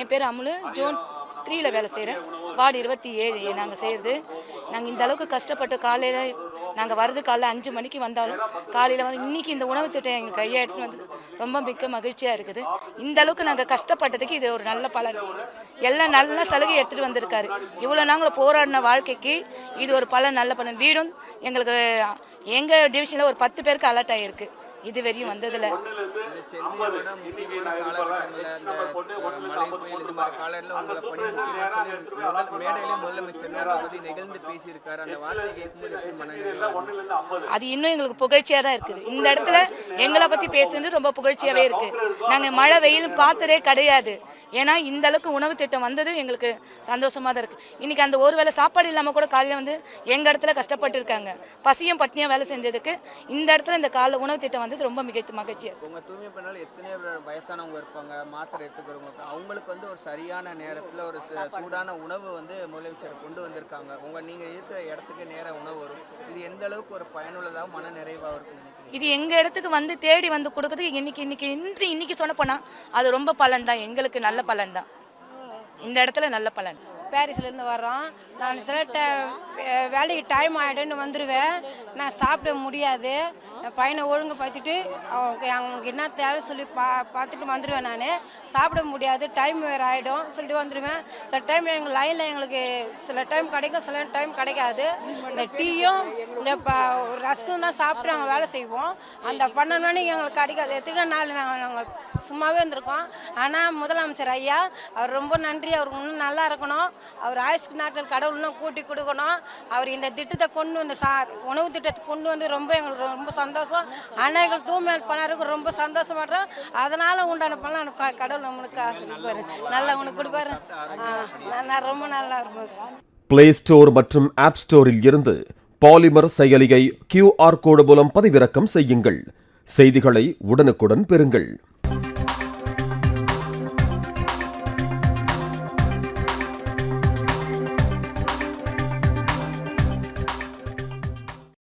என் பேர் அமுலு. ஜோன் த்ரீல வேலை செய்கிறேன் வார்டு இருபத்தி ஏழு நாங்கள் செய்கிறது நாங்கள் இந்த அளவுக்கு கஷ்டப்பட்டு காலையில் நாங்கள் வரது காலைல அஞ்சு மணிக்கு வந்தாலும் காலையில் வந்து இன்னைக்கு இந்த உணவு திட்டம் எங்கள் கையை எடுத்துன்னு வந்து ரொம்ப மிக்க மகிழ்ச்சியாக இருக்குது. இந்த அளவுக்கு நாங்கள் கஷ்டப்பட்டதுக்கு இது ஒரு நல்ல பலன். எல்லாம் நல்ல சலுகை எடுத்துகிட்டு வந்திருக்காரு. இவ்வளோ நாங்கள் போராடின வாழ்க்கைக்கு இது ஒரு பலன் நல்ல பலன். வீடும் எங்களுக்கு எங்கள் டிவிஷனில் ஒரு பத்து பேருக்கு அலர்ட் ஆகிருக்கு இது வரையும் வந்ததில்லை அதை இன்னும் எங்களுக்கு புகழ்ச்சியாக தான் இருக்குது. இந்த இடத்துல எங்களை பற்றி பேசுறது ரொம்ப புகழ்ச்சியாகவே இருக்கு. நாங்கள் மழை வெயில் பார்த்ததே கிடையாது. ஏன்னா இந்த அளவுக்கு உணவு திட்டம் வந்தது எங்களுக்கு சந்தோஷமாக தான் இருக்கு. இன்னைக்கு அந்த ஒரு வேளை சாப்பாடு இல்லாமல் கூட காலையில் வந்து எங்கள் இடத்துல கஷ்டப்பட்டு இருக்காங்க. பசியும் பட்னியாக வேலை செஞ்சதுக்கு இந்த இடத்துல இந்த கால உணவு திட்டம் வந்தது ரொம்ப மிக மகிழ்ச்சியாக இருக்கு. உங்கள் தூய்மை பண்ணால் எத்தனையோ வயசானவங்க இருப்பாங்க? மாத்திரை எடுத்துக்கிறவங்க. அவங்களுக்கு வந்து ஒரு சரியான நேரத்தில் ஒரு ச- சூடான உணவு வந்து முதலமைச்சர் கொண்டு வந்திருக்காங்க. உங்கள் நீங்கள் இருக்கிற இடத்துக்கு நேர உணவு வரும். இது எந்த அளவுக்கு ஒரு பயனுள்ளதாக மன நிறைவாக இருக்கும் இது எங்கள் இடத்துக்கு வந்து தேடி வந்து கொடுக்குறது இன்னைக்கு இன்னைக்கு இன்று இன்னைக்கு சொன்ன போனால் அது ரொம்ப பலன் தான் எங்களுக்கு நல்ல பலன் தான் இந்த இடத்துல நல்ல பலன். பாரிஸ்லேருந்து வர்றோம். நான் சில டைம் வேலைக்கு டைம் ஆகிடுன்னு வந்துடுவேன் நான் சாப்பிட முடியாது. என் பையனை ஒழுங்கு பார்த்துட்டு அவங்க அவங்களுக்கு என்ன தேவை சொல்லி பா பார்த்துட்டு வந்துடுவேன் நான். சாப்பிட முடியாது டைம் வேறு ஆகிடும் சொல்லிட்டு வந்துடுவேன் சில டைம் எங்கள் லைனில் எங்களுக்கு சில டைம் கிடைக்கும் சில டைம் கிடைக்காது. இந்த டீயும் இந்த ப ரஸ்க்கும் தான் சாப்பிட்டு நாங்கள் வேலை செய்வோம். அந்த பன்னெண்டு மணிக்கு எங்களுக்கு கிடைக்காது. எத்தனை நாள் நாங்கள் நாங்கள் சும்மாவே இருந்திருக்கோம். ஆனால் முதலமைச்சர் ஐயா அவர் ரொம்ப நன்றி. அவருக்கு இன்னும் நல்லா இருக்கணும். அவர் ஆயுஷ்க்கு நாட்கள் கடவுள் இன்னும் கூட்டி கொடுக்கணும். அவர் இந்த திட்டத்தை கொண்டு வந்து சா உணவு திட்டத்தை கொண்டு வந்து ரொம்ப எங்களுக்கு ரொம்ப சந்தோஷம். சந்தோஷம். அன்னைகள் தூய்மை பண்ணாருக்கு ரொம்ப சந்தோஷப்படுறோம் அதனால உண்டான பலன் கடவுள் நம்மளுக்கு ஆசைப்பாரு நல்லா உனக்கு கொடுப்பாரு. நான் ரொம்ப நல்லா இருப்பேன் சார். பிளே ஸ்டோர் மற்றும் ஆப் ஸ்டோரில் இருந்து பாலிமர் செயலியை கியூஆர் கோடு மூலம் பதிவிறக்கம் செய்யுங்கள். செய்திகளை உடனுக்குடன் பெறுங்கள்.